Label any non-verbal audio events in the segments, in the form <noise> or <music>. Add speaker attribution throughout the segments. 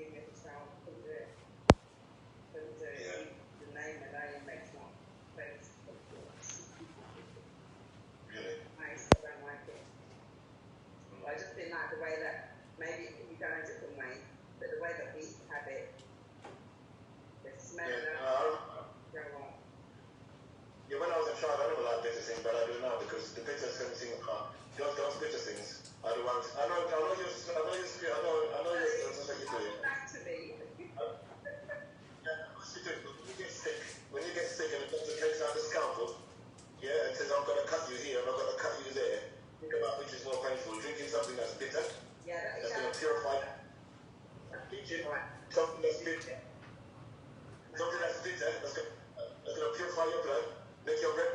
Speaker 1: que me
Speaker 2: January 2008. Something that's
Speaker 1: dangerous, uh,
Speaker 2: that's going to purify your blood, make your blood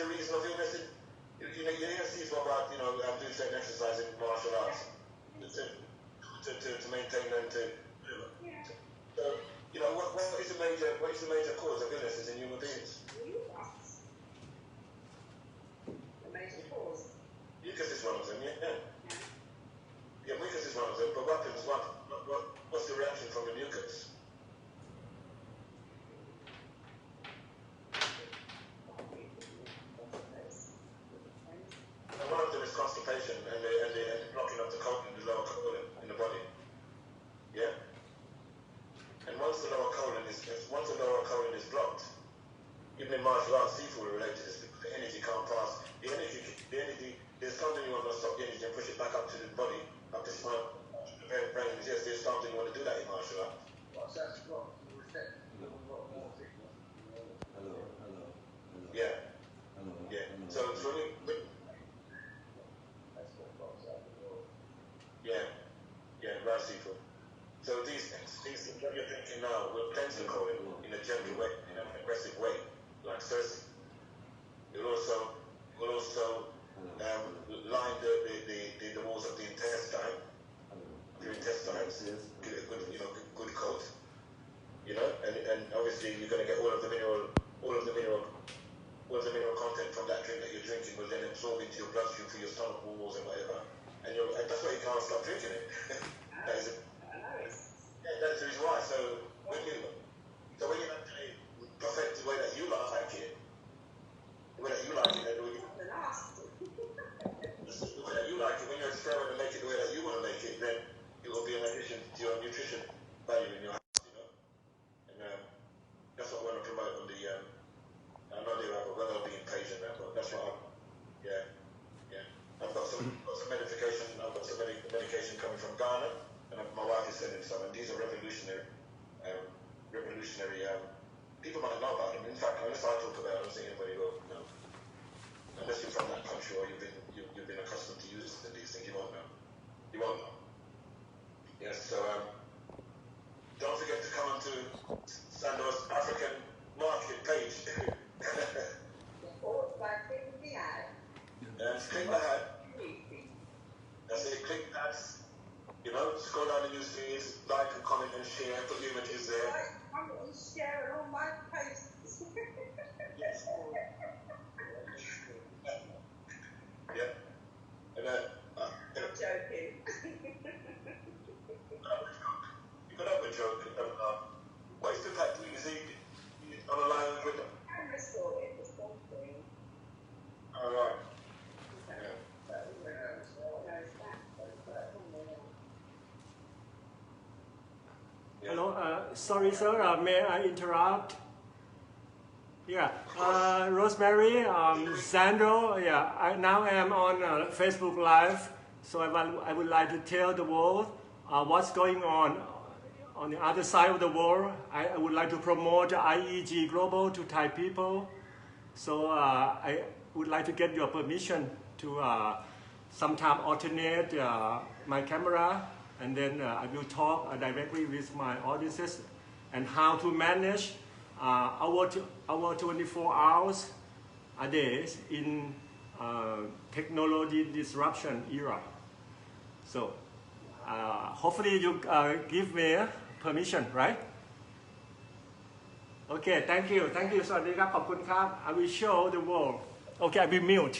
Speaker 1: the
Speaker 2: reason of illness. In, you know, you hear people about you know um, doing certain exercise in martial arts to, to, to, to maintain them to.
Speaker 1: You know.
Speaker 2: So you know what, what is the major what is the major cause of illnesses in human beings?
Speaker 1: Click the
Speaker 2: hat.
Speaker 3: That's
Speaker 2: it, click ads, you know, scroll down the news feeds, like and comment and share, put the images there.
Speaker 1: I'm going to share on my posts.
Speaker 2: yes. yeah. And then
Speaker 4: sorry, sir, uh, may I interrupt? Yeah, uh, Rosemary, um, Sandro, yeah, I now am on uh, Facebook Live, so I, I would like to tell the world uh, what's going on on the other side of the world. I, I would like to promote IEG Global to Thai people, so uh, I would like to get your permission to uh, sometime alternate uh, my camera and then uh, I will talk uh, directly with my audiences and how to manage uh, our, our 24 hours a day in technology disruption era. So hopefully you give me permission, right? Okay, thank you. Thank you. สวัสดีครับ ขอบคุณครับ I will show the world. Okay, I will mute.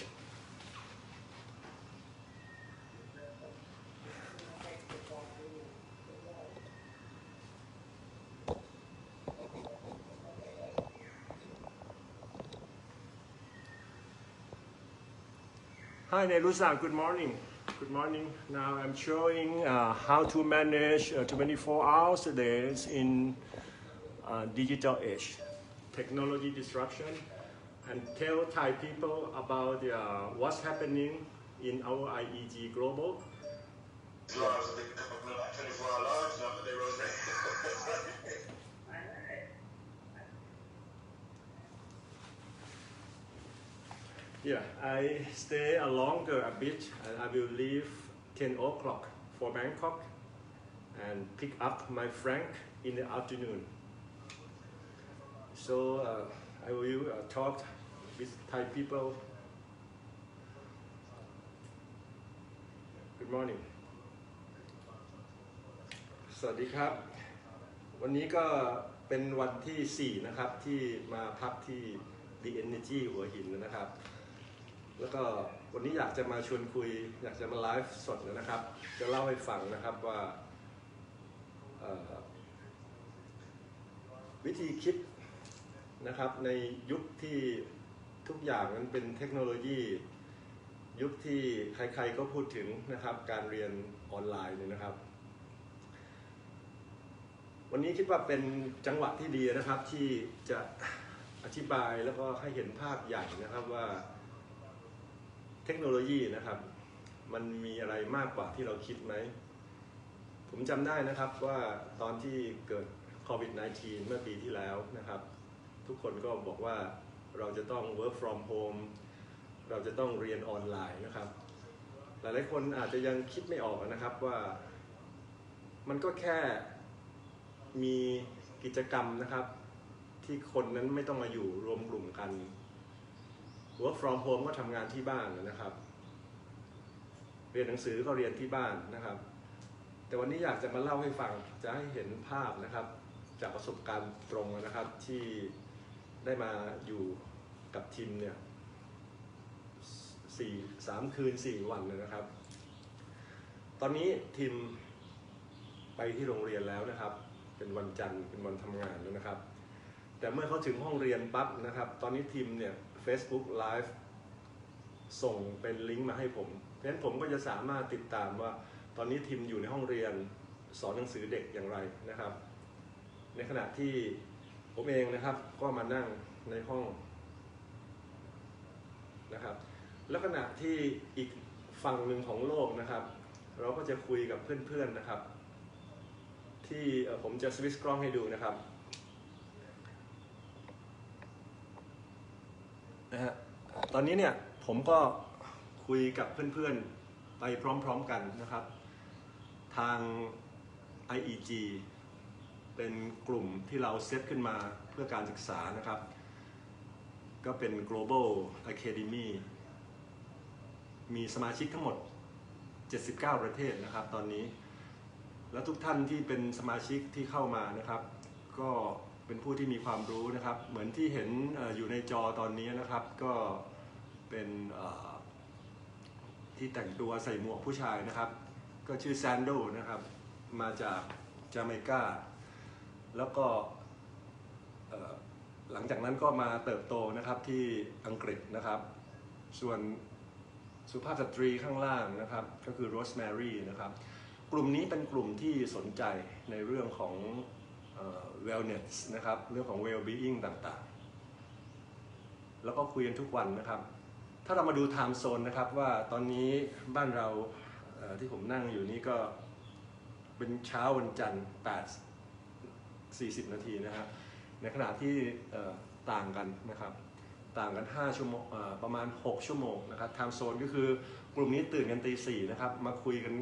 Speaker 4: Hi Nerusa, good morning. Good morning. Now I'm showing uh, how to manage uh, 24 hours a day in uh, digital age, technology disruption, and tell Thai people about uh, what's happening in our IEG Global <laughs>
Speaker 2: hours a bit, like 24 hour lives, not they rosemary.
Speaker 4: Yeah, I stay a longer a bit, and I will leave 10 o'clock for Bangkok and pick up my Frank in the afternoon. So uh, I will uh, talk with Thai people. Good morning. สวัสดีครับ วันนี้ก็เป็นวันที่ 4 นะครับ ที่มาพักที่ The Energy หัวหินนะครับ แล้วก็วันนี้อยากจะมาชวนคุย อยากจะมาไลฟ์สดนะครับ จะเล่าให้ฟังนะครับว่าวิธีคิดนะครับในยุคที่ทุกอย่างนั้นเป็นเทคโนโลยี ยุคที่ใครๆก็พูดถึงนะครับ การเรียนออนไลน์เนี่ยนะครับ วันนี้คิดว่าเป็นจังหวะที่ดีนะครับที่จะอธิบายแล้วก็ให้เห็นภาพใหญ่นะครับว่า ทคโนโลยีนะครับ มันมีอะไรมากกว่าที่เราคิดไหม ผมจำได้นะครับว่าตอนที่เกิดโควิด -19 เมื่อปีที่แล้วนะครับ ทุกคนก็บอกว่าเราจะต้อง work from home เราจะต้องเรียนออนไลน์นะครับ หลายๆคนอาจจะยังคิดไม่ออกนะครับว่ามันก็แค่มีกิจกรรมนะครับ ที่คนนั้นไม่ต้องมาอยู่รวมกลุ่มกัน work from home ก็ทำงานที่บ้านนะครับ เรียนหนังสือก็เรียนที่บ้านนะครับ แต่วันนี้อยากจะมาเล่าให้ฟังจะให้เห็นภาพนะครับ จากประสบการณ์ตรงนะครับที่ได้มาอยู่กับทีมเนี่ยสี่สามคืนสี่วันเลยนะครับ ตอนนี้ทีมไปที่โรงเรียนแล้วนะครับ เป็นวันจันทร์เป็นวันทำงานแล้วนะครับ แต่เมื่อเขาถึงห้องเรียนปั๊บนะครับ ตอนนี้ทีมเนี่ย Facebook Live ส่งเป็นลิงก์มาให้ผมเพราะฉะนั้นผมก็จะสามารถติดตามว่าตอนนี้ทีมอยู่ในห้องเรียนสอนหนังสือเด็กอย่างไรนะครับ ในขณะที่ผมเองนะครับก็มานั่งในห้องนะครับ แล้วขณะที่อีกฝั่งหนึ่งของโลกนะครับ เราก็จะคุยกับเพื่อนๆนะครับ ที่ผมจะสวิตช์กล้องให้ดูนะครับ นะฮะตอนนี้เนี่ยผมก็คุยกับเพื่อนๆไปพร้อมๆกันนะครับ ทาง IEG เป็นกลุ่มที่เราเซตขึ้นมาเพื่อการศึกษานะครับ ก็เป็น global academy มีสมาชิกทั้งหมด 79 ประเทศนะครับตอนนี้ และทุกท่านที่เป็นสมาชิกที่เข้ามานะครับ ก็ เป็นผู้ที่มีความรู้นะครับ เหมือนที่เห็นออยู่ในจอตอนนี้นะครับ ก็เป็นที่แต่งตัวใส่หมวกผู้ชายนะครับ ก็ชื่อแซนโดนะครับ มาจากจาเมกาแล้วก็หลังจากนั้นก็มาเติบโตนะครับที่อังกฤษนะครับ ส่วนสุภาพสตรีข้างล่างนะครับ ก็คือโรสแมรี่นะครับ กลุ่มนี้เป็นกลุ่มที่สนใจในเรื่องของ wellness นะครับ เรื่องของ well-being ต่างๆ แล้วก็คุยกันทุกวันนะครับ ถ้าเรามาดู time zone นะครับว่าตอนนี้บ้านเราเที่ผมนั่งอยู่นี่ก็เป็นเช้าวันจันทร์8 40 นาทีนะครับ ในขณะที่ต่างกันนะครับต่างกัน 5 ชั่วโมงประมาณ 6 ชั่วโมงนะครับไทม์โซนก็คือกลุ่มนี้ตื่นกันตีสี่นะครับ มาคุยกัน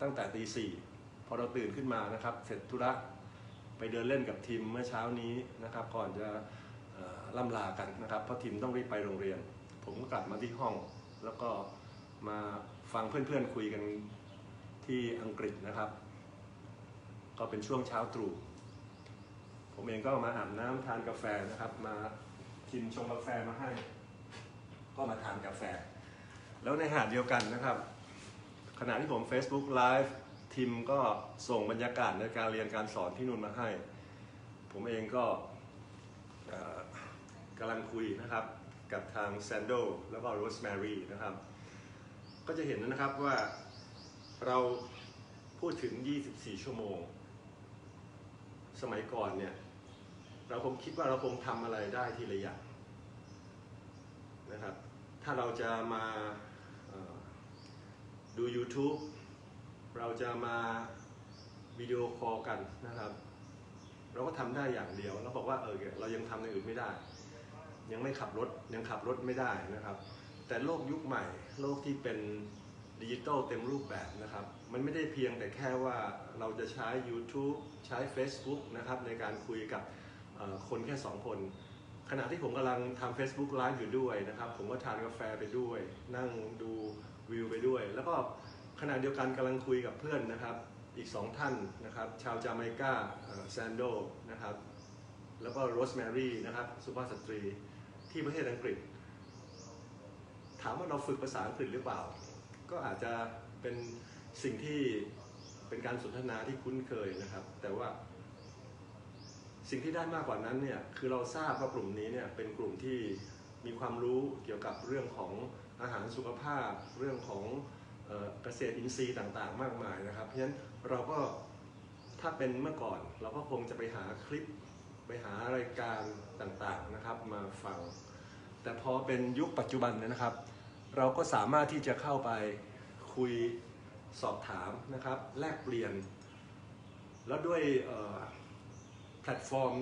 Speaker 4: ตั้งแต่ตีสี่พอเราตื่นขึ้นมานะครับ เสร็จธุระ ไปเดินเล่นกับทีมเมื่อเช้านี้นะครับ ก่อนจะล่ำลากันนะครับเพราะทีมต้องรีบไปโรงเรียน ผมก็กลับมาที่ห้อง แล้วก็มาฟังเพื่อนๆคุยกันที่อังกฤษนะครับ ก็เป็นช่วงเช้าตรู่ผมเองก็มาอาบน้ำทานกาแฟนะครับ มากินชงกาแฟมาให้ ก็มาทานกาแฟ แล้วในหาดเดียวกันนะครับ ขณะที่ผม Facebook Live ทีมก็ส่งบรรยากาศในการเรียนการสอนที่นู่นมาให้ ผมเองก็กำลังคุยนะครับกับทางแซนโดแล้วก็โรสแมรี่นะครับ ก็จะเห็นนะครับว่าเราพูดถึง 24 ชั่วโมง สมัยก่อนเนี่ย เราคงคิดว่าเราคงทำอะไรได้ทีละอย่างนะครับ ถ้าเราจะมาดู YouTube เราจะมาวิดีโอคอลกันนะครับ เราก็ทำได้อย่างเดียวแล้วบอกว่าเออเรายังทำอย่างอื่นไม่ได้ ยังไม่ขับรถยังขับรถไม่ได้นะครับ แต่โลกยุคใหม่ โลกที่เป็นดิจิตอลเต็มรูปแบบนะครับ มันไม่ได้เพียงแต่แค่ว่าเราจะใช้ YouTube ใช้ Facebook นะครับในการคุยกับคนแค่ 2 คน ขณะที่ผมกำลังทำ Facebook Live อยู่ด้วยนะครับ ผมก็ทานกาแฟไปด้วย นั่งดูวิวไปด้วย แล้วก็ ขณะเดียวกันกำลังคุยกับเพื่อนนะครับ อีก2ท่านนะครับ ชาวจาเมกาแซนโดนะครับ แล้วก็โรสแมรี่นะครับ สุภาพสตรีที่ประเทศอังกฤษ ถามว่าเราฝึกภาษาอังกฤษหรือเปล่า ก็อาจจะเป็นสิ่งที่เป็นการสนทนาที่คุ้นเคยนะครับ แต่ว่าสิ่งที่ได้มากกว่านั้นเนี่ยคือเราทราบว่ากลุ่มนี้เนี่ยเป็นกลุ่มที่มีความรู้เกี่ยวกับเรื่องของอาหารสุขภาพ เรื่องของ เกษตรอินทรีย์ต่างๆ มากมายนะครับ เพราะฉะนั้นเราก็ถ้าเป็นเมื่อก่อนเราก็คงจะไปหาคลิปไปหารายการต่างๆนะครับมาฟัง แต่พอเป็นยุคปัจจุบันนยนะครับ เราก็สามารถที่จะเข้าไปคุยสอบถามนะครับ แลกเปลี่ยน แล้วด้วยแพลตฟอร์ม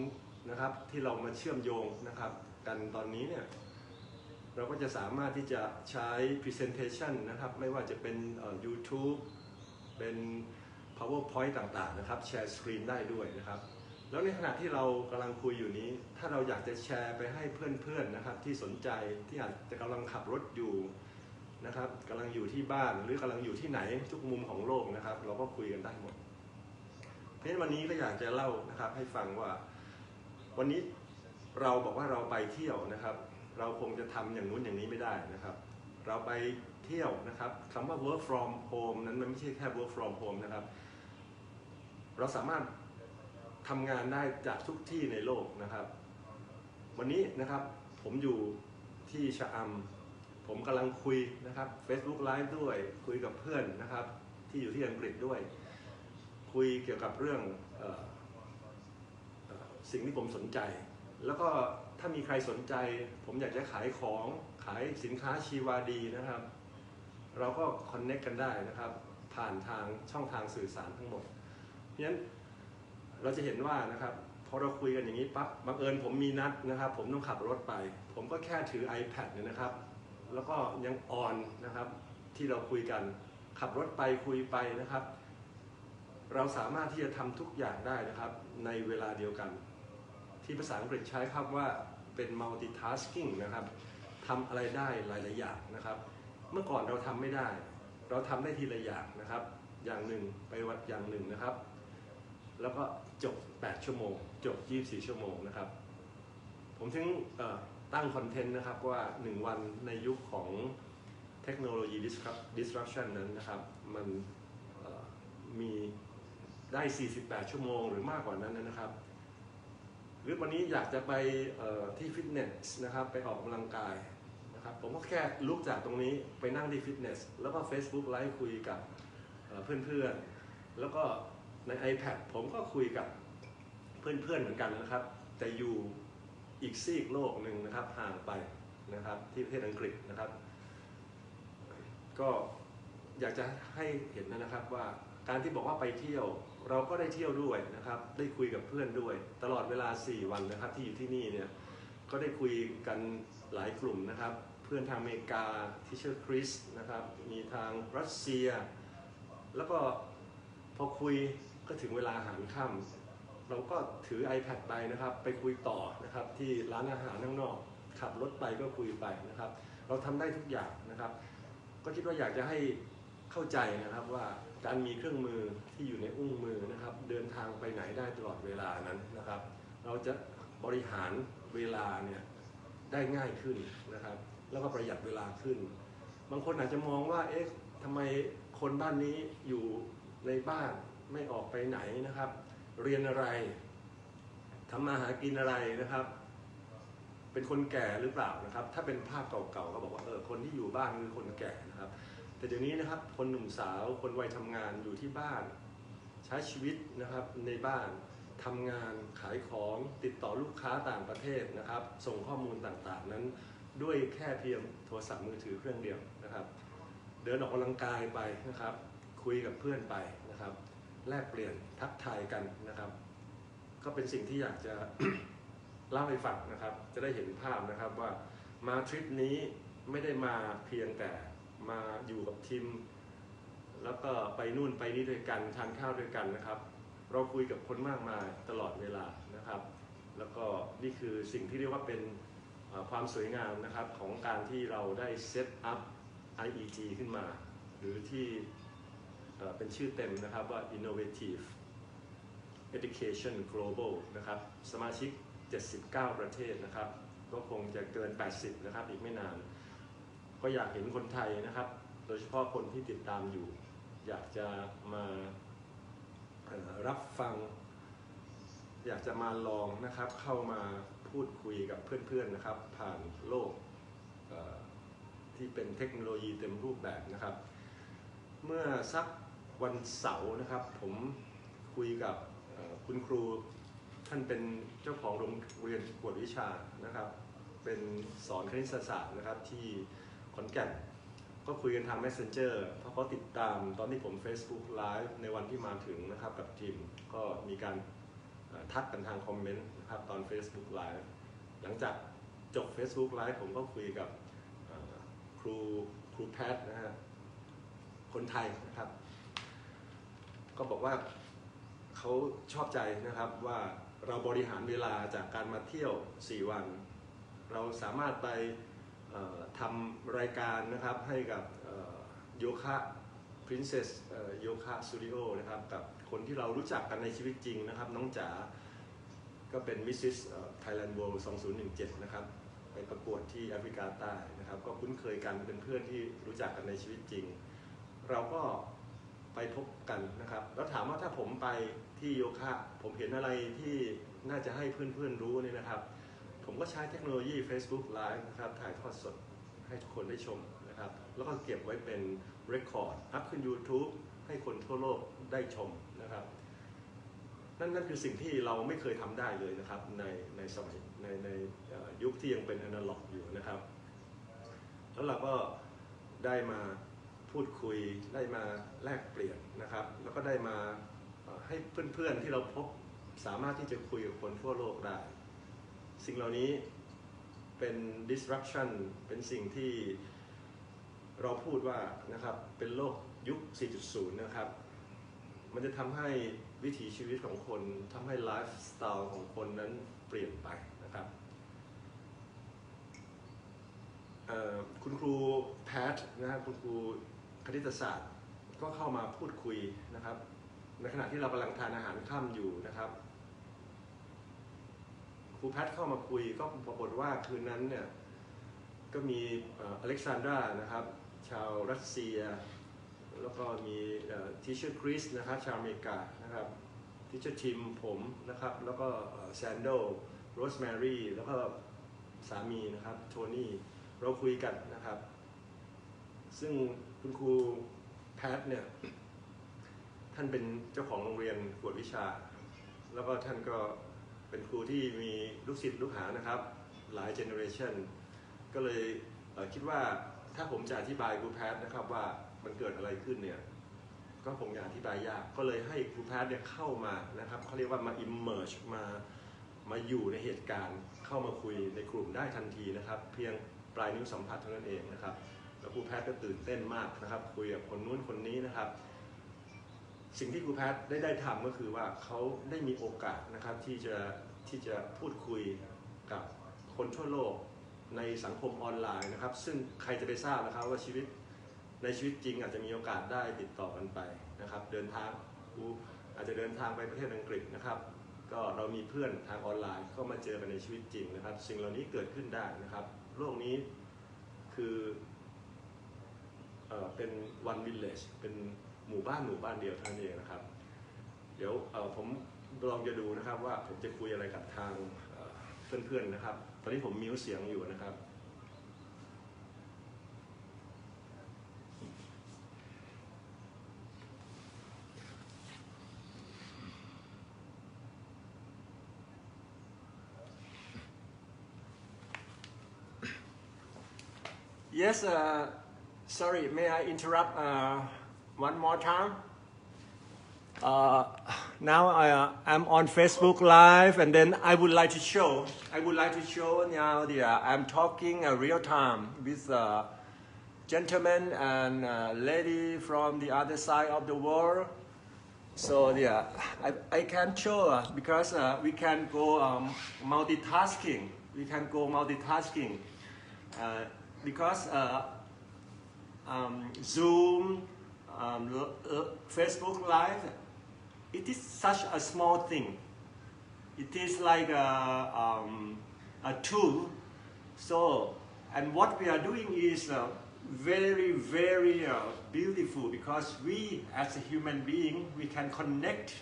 Speaker 4: นะครับที่เรามาเชื่อมโยงนะครับ กันตอนนี้เนี่ย เราก็จะสามารถที่จะใช้ Presentation นะครับ ไม่ว่าจะเป็น YouTube เป็น PowerPoint ต่างๆนะครับแชร์สกรีนได้ด้วยนะครับ แล้วในขณะที่เรากำลังคุยอยู่นี้ ถ้าเราอยากจะแชร์ไปให้เพื่อนๆนะครับ ที่สนใจที่อาจจะกำลังขับรถอยู่นะครับกำลังอยู่ที่บ้านหรือกำลังอยู่ที่ไหนทุกมุมของโลกนะครับ เราก็คุยกันได้หมด เพราะฉะนั้นวันนี้ก็อยากจะเล่านะครับให้ฟังว่า วันนี้เราบอกว่าเราไปเที่ยวนะครับ เราคงจะทำอย่างนู้นอย่างนี้ไม่ได้นะครับ เราไปเที่ยวนะครับคำว่า work from home นั้นมันไม่ใช่แค่ work from home นะครับ เราสามารถทำงานได้จากทุกที่ในโลกนะครับ วันนี้นะครับผมอยู่ที่ชะอำผมกำลังคุยนะครับ Facebook Live ด้วยคุยกับเพื่อนนะครับ ที่อยู่ที่อังกฤษด้วย คุยเกี่ยวกับเรื่องออสิ่งที่ผมสนใจ แล้วก็ถ้ามีใครสนใจ ผมอยากจะขายของขายสินค้าชีวาดีนะครับ เราก็คอนเน็กกันได้นะครับ ผ่านทางช่องทางสื่อสารทั้งหมดเพราะฉะนั้นเราจะเห็นว่านะครับพอเราคุยกันอย่างนี้ปั๊บบังเอิญผมมีนัดนะครับ ผมต้องขับรถไป ผมก็แค่ถือ iPad เนี่ยนะครับ แล้วก็ยังออนนะครับที่เราคุยกัน ขับรถไปคุยไปนะครับ เราสามารถที่จะทำทุกอย่างได้นะครับ ในเวลาเดียวกัน ที่ภาษาอังกฤษใช้คำว่าเป็น multitasking นะครับทำอะไรได้หลายๆอย่างนะครับ เมื่อก่อนเราทำไม่ได้ เราทำได้ทีละอย่างนะครับ อย่างหนึ่งไปวัดอย่างหนึ่งนะครับ แล้วก็จบ 8 ชั่วโมง จบ 24 ชั่วโมงนะครับ ผมถึงตั้งคอนเทนต์นะครับว่า 1 วันในยุคของเทคโนโลยี disruption นั้นนะครับ มันมีได้ 48 ชั่วโมงหรือมากกว่านั้นนะครับ รือวันนี้อยากจะไปที่ฟิตเนสนะครับไปออกกำลังกายนะครับผมก็แค่ลุกจากตรงนี้ไปนั่งที่ฟิตเนสแล้วก็ Facebook ไลฟ์คุยกับเอ่อเพื่อนๆ แล้วก็ใน iPad ผมก็คุยกับเพื่อนๆเหมือนกันนะครับ แต่อยู่อีกซีกโลกหนึ่งนะครับห่างไปนะครับที่ประเทศอังกฤษนะครับ ก็อยากจะให้เห็นนะครับว่าการที่บอกว่าไปเที่ยว เราก็ได้เที่ยวด้วยนะครับ ได้คุยกับเพื่อนด้วย ตลอดเวลา 4 วันนะครับ ที่อยู่ที่นี่เนี่ยก็ได้คุยกันหลายกลุ่มนะครับ เพื่อนทางอเมริกาที่ชื่อคริสนะครับ มีทางรัสเซีย แล้วก็พอคุยก็ถึงเวลาอาหารค่ำเราก็ถือ iPad ไปนะครับ ไปคุยต่อนะครับที่ร้านอาหารข้างนอก ขับรถไปก็คุยไปนะครับ เราทำได้ทุกอย่างนะครับ ก็คิดว่าอยากจะให้เข้าใจนะครับว่า การมีเครื่องมือที่อยู่ในอุ้งมือนะครับ เดินทางไปไหนได้ตลอดเวลานั้นนะครับ เราจะบริหารเวลาเนี่ยได้ง่ายขึ้นนะครับ แล้วก็ประหยัดเวลาขึ้น บางคนอาจจะมองว่าเอ๊ะทำไมคนบ้านนี้อยู่ในบ้านไม่ออกไปไหนนะครับ เรียนอะไรทำมาหากินอะไรนะครับ เป็นคนแก่หรือเปล่านะครับ ถ้าเป็นภาพเก่าๆก็บอกว่าเออคนที่อยู่บ้านคือคนแก่นะครับ แต่เดี๋ยวนี้นะครับคนหนุ่มสาวคนวัยทำงานอยู่ที่บ้าน ใช้ชีวิตนะครับในบ้านทำงานขายของติดต่อลูกค้าต่างประเทศนะครับ ส่งข้อมูลต่างๆ นั้นด้วยแค่เพียงโทรศัพท์มือถือเครื่องเดียวนะครับ เดินออกกำลังกายไปนะครับ คุยกับเพื่อนไปนะครับ แลกเปลี่ยนทักทายกันนะครับ ก็เป็นสิ่งที่อยากจะเล่าให้ฟังนะครับ จะได้เห็นภาพนะครับว่ามาทริปนี้ไม่ได้มาเพียงแต่ มาอยู่กับทีมแล้วก็ไปนู่นไปนี่ด้วยกันทานข้าวด้วยกันนะครับ เราคุยกับคนมากมายตลอดเวลานะครับ แล้วก็นี่คือสิ่งที่เรียกว่าเป็นความสวยงามนะครับของการที่เราได้เซตอัพ IEG ขึ้นมา หรือที่เป็นชื่อเต็มนะครับว่า Innovative Education Global นะครับ สมาชิก 79 ประเทศนะครับ ก็คงจะเกิน 80 นะครับ อีกไม่นาน ก็อยากเห็นคนไทยนะครับ โดยเฉพาะคนที่ติดตามอยู่ อยากจะมารับฟัง อยากจะมาลองนะครับ เข้ามาพูดคุยกับเพื่อนๆนะครับ ผ่านโลกที่เป็นเทคโนโลยีเต็มรูปแบบนะครับ เมื่อสักวันเสาร์นะครับ ผมคุยกับคุณครูท่านเป็นเจ้าของโรงเรียนกวดวิชานะครับ เป็นสอนคณิตศาสตร์นะครับที่ อนแก่น ก็คุยกันทาง Messenger เพราะเขาติดตามตอนที่ผม Facebook Live ในวันที่มาถึงนะครับกับทีม ก็มีการทักกันทางคอมเมนต์นะครับตอน Facebook Live หลังจากจบ Facebook Live ผมก็คุยกับครูครูแพทนะฮะคนไทยนะครับ ก็บอกว่าเขาชอบใจนะครับว่าเราบริหารเวลาจากการมาเที่ยว 4 วัน เราสามารถไป ทำรายการนะครับให้กับโยคะ Princess โยคะสตูดิโอนะครับกับคนที่เรารู้จักกันในชีวิตจริงนะครับ น้องจ๋าก็เป็น Mrs. เอ่อ Thailand World 2017 นะครับ ไปประกวดที่แอฟริกาใต้นะครับ ก็คุ้นเคยกันเป็นเพื่อนที่รู้จักกันในชีวิตจริง เราก็ไปพบกันนะครับ แล้วถามว่าถ้าผมไปที่โยคะ ผมเห็นอะไรที่น่าจะให้เพื่อนๆรู้เนี่ยนะครับ ผมก็ใช้เทคโนโลยี Facebook Live นะครับถ่ายทอดสดให้ทุกคนได้ชมนะครับแล้วก็เก็บไว้เป็นเรคคอร์ดอัพขึ้น YouTube ให้คนทั่วโลกได้ชมนะครับนั่นนั่นคือสิ่งที่เราไม่เคยทำได้เลยนะครับในในสมัยในในยุคที่ยังเป็นอนาล็อกอยู่นะครับ แล้วเราก็ได้มาพูดคุยได้มาแลกเปลี่ยนนะครับ แล้วก็ได้มาเอ่อให้เพื่อนๆที่เราพบสามารถที่จะคุยกับคนทั่วโลกได้ สิ่งเหล่านี้เป็น disruption เป็นสิ่งที่เราพูดว่านะครับเป็นโลกยุค 4.0 นะครับ มันจะทำให้วิถีชีวิตของคนทำให้ไลฟ์สไตล์ของคนนั้นเปลี่ยนไปนะครับคุณครูแพทนะฮะคุณครูคณิตศาสตร์ก็เข้ามาพูดคุยนะครับ ในขณะที่เรากำลังทานอาหารค่ำอยู่นะครับ ครูแพทเข้ามาคุยก็ปรากฏว่าคืนนั้นเนี่ยก็มีอเล็กซานดรานะครับ ชาวรัสเซีย แล้วก็มีทิชเชอร์คริสนะครับชาวอเมริกานะครับทิชเชอร์ทิมผมนะครับ แล้วก็แซนโดโรสแมรี่แล้วก็สามีนะครับโทนี่เราคุยกันนะครับ ซึ่งคุณครูแพทเนี่ยท่านเป็นเจ้าของโรงเรียนกวดวิชา แล้วก็ท่านก็ เป็นครูที่มีลูกศิษย์ลูกหานะครับ หลายเจเนอเรชันก็เลยเคิดว่าถ้าผมจะอธิบายครูแพทนะครับว่ามันเกิดอะไรขึ้นเนี่ยก็คงจะอธิบายยาก ก็เลยให้ครูแพทย์เนี่ยเข้ามานะครับเขาเรียกว่ามา immerse มามาอยู่ในเหตุการณ์เข้ามาคุยในกลุ่มได้ทันทีนะครับ เพียงปลายนิ้วสัมผัสเท่านั้นเองนะครับแล้วครูแพทย์ก็ตื่นเต้นมากนะครับ คุยกับคนนู้นคนนี้นะครับ สิ่งที่ครูแพทย์ได้ได้ทำก็คือว่าเขาได้มีโอกาสนะครับที่จะที่จะพูดคุยกับคนทั่วโลกในสังคมออนไลน์นะครับ ซึ่งใครจะไปทราบนะครับว่าชีวิตในชีวิตจริงอาจจะมีโอกาสได้ติดต่อกันไปนะครับ เดินทางครูอาจจะเดินทางไปประเทศอังกฤษนะครับ ก็เรามีเพื่อนทางออนไลน์ก็มาเจอกันในชีวิตจริงนะครับ สิ่งเหล่านี้เกิดขึ้นได้นะครับ โลกนี้คือเอ่อเป็น one village เป็น หมู่บ้านหมู่บ้านเดียวเท่านั้นเองนะครับ เดี๋ยวผมลองจะดูนะครับว่าผมจะคุยอะไรกับทางเพื่อนๆนะครับ ตอนนี้ผมมิวเสียงอยู่นะครับ Yes, uh, sorry, may I interrupt uh, one more time? Uh, now I, uh, I'm on Facebook Live, and then I would like to show. I would like to show now the uh, I'm talking uh, real time with uh, gentlemen and uh, lady from the other side of the world. So yeah, I, I can show because we can go um, multitasking. We can go multitasking because um, Zoom, um, Facebook Live, it is such a small thing. It is like a, um, a tool. So, and what we are doing is uh, very, very uh, beautiful because we, as a human being, we can connect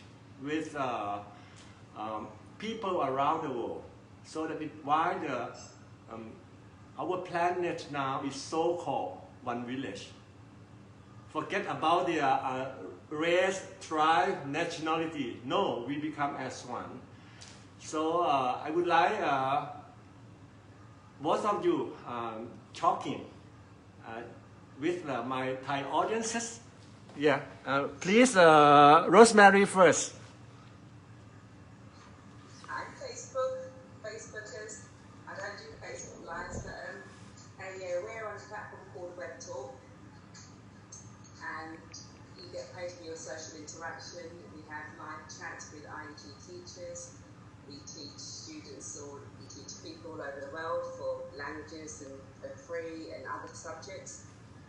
Speaker 4: with uh, um, people around the world. So that it, why the um, our planet now is so-called one village. Forget about the uh, race, tribe, nationality. No, we become as one. So uh, I would like uh, most of you um, talking uh, with uh, my Thai audiences. Yeah, uh, please, Rosemary first.
Speaker 1: Hi, Facebook, Facebookers. I don't do Facebook Lives, but um, uh, yeah, we're on a platform called WebTalk, and you get paid for your social interaction. We have live chats with IEG teachers. We teach students or we teach people all over the world for languages and for free and other subjects.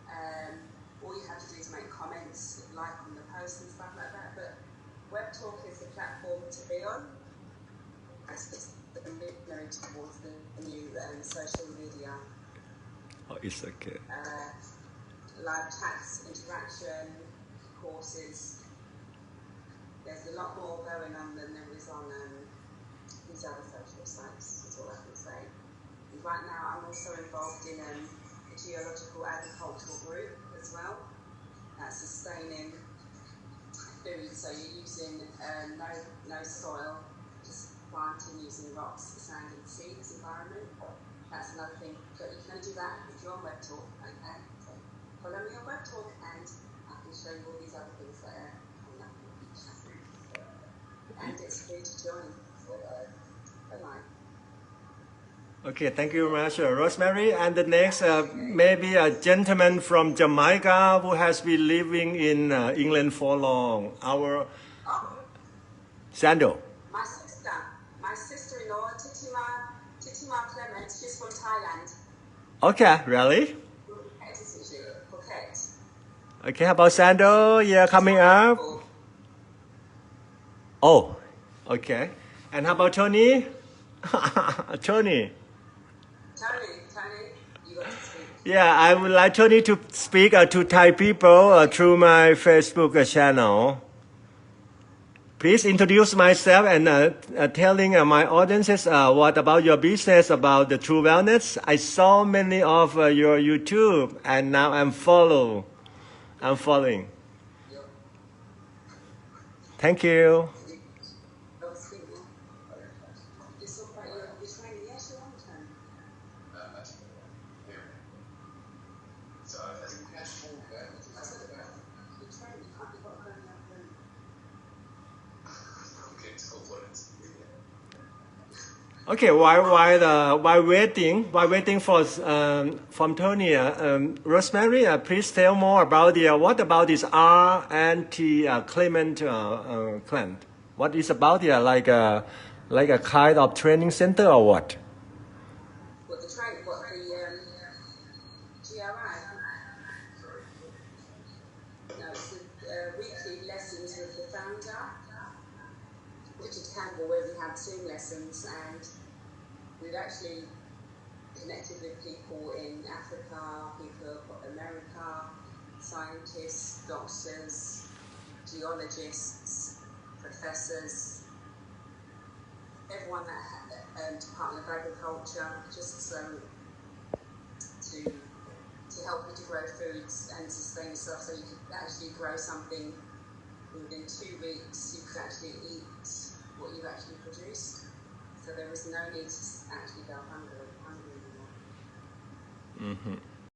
Speaker 1: Um, all you have to do is make comments, like on the posts and stuff like that. But WebTalk is the platform to be on as it's moving towards the new um, social media,
Speaker 4: Oh, it's okay.
Speaker 1: uh, live chats, interaction, courses. There's a lot more going on than there is on um, these other social sites, is all I can say. And right now, I'm also involved in um, a geological agricultural group as well, that's sustaining food. So you're using uh, no, no soil, just planting using rocks, sand, and seeds environment. That's another thing. But you can do that if you're on WebTalk, okay? So follow me on web talk and I can show you all these other things that are coming up in the future. And it's free to join. Bye-bye.
Speaker 4: Okay, thank you very much, uh, Rosemary. And the next, uh, maybe a gentleman from Jamaica who has been living in uh, England for long. Our
Speaker 1: Oh,
Speaker 4: Sandro.
Speaker 1: my sister, my sister-in-law, Titima, Titima Clement, she's from Thailand.
Speaker 4: Okay, really?
Speaker 1: Phuket, isn't she? Phuket.
Speaker 4: Okay, how about Sandro? Yeah, coming up. Oh, okay. And how about Tony? <laughs> Tony.
Speaker 1: Tony, Tony.
Speaker 4: Yeah, I would like Tony to speak uh, to Thai people uh, through my Facebook uh, channel. Please introduce myself and uh, uh, telling uh, my audiences what about your business about the True Wellness. I saw many of your YouTube and now I'm follow. I'm following. Thank you.
Speaker 1: Don't speak now. It's all right, you're, you're training. Yes, you're on time. I said it right. You're training. You can't, you've got to go in the other room.
Speaker 4: Okay, while while uh, while waiting while waiting for um, from Tony, uh, um, Rosemary, uh, please tell more about the uh, what about this R anti uh, uh, uh, clan? What is about the uh, like a like a kind of training center or what?
Speaker 1: What the train, what the um, GRI? No, it's the uh, weekly lessons with the founder, Richard Campbell, where we have Zoom lessons, and we've actually connected with people in Africa, people in America, scientists, doctors, geologists, professors, everyone ha- um, Department of Agriculture, just so to to help you to grow foods and sustain yourself, so you can actually grow something within two weeks. You could actually eat what you've actually produced, so there is no need to actually go hungry hungry anymore.
Speaker 4: Mm-hmm.